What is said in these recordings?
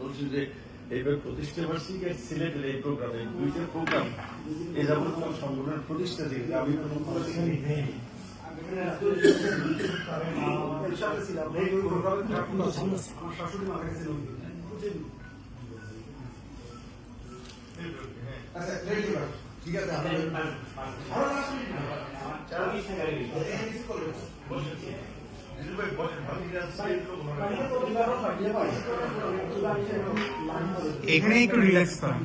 বলছি যে এবার প্রতিষ্ঠা বার্ষিকী আর সিলেটের এই প্রোগ্রাম এই দুইটা প্রোগ্রাম এ যাবত তোমার সংগঠনের প্রতিষ্ঠা থেকে আমি কোনো নেই আচ্ছা ঠিক আছে আরও লাস্ট মিনিট এখানে একটু রিল্যাক্স করেন?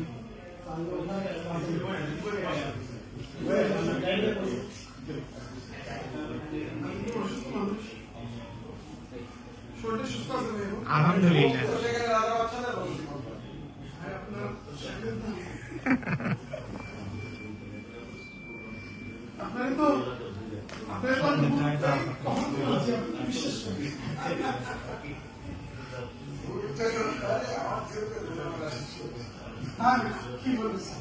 আলহামদুলিল্লাহ আপনার তো Abi, kim olursa.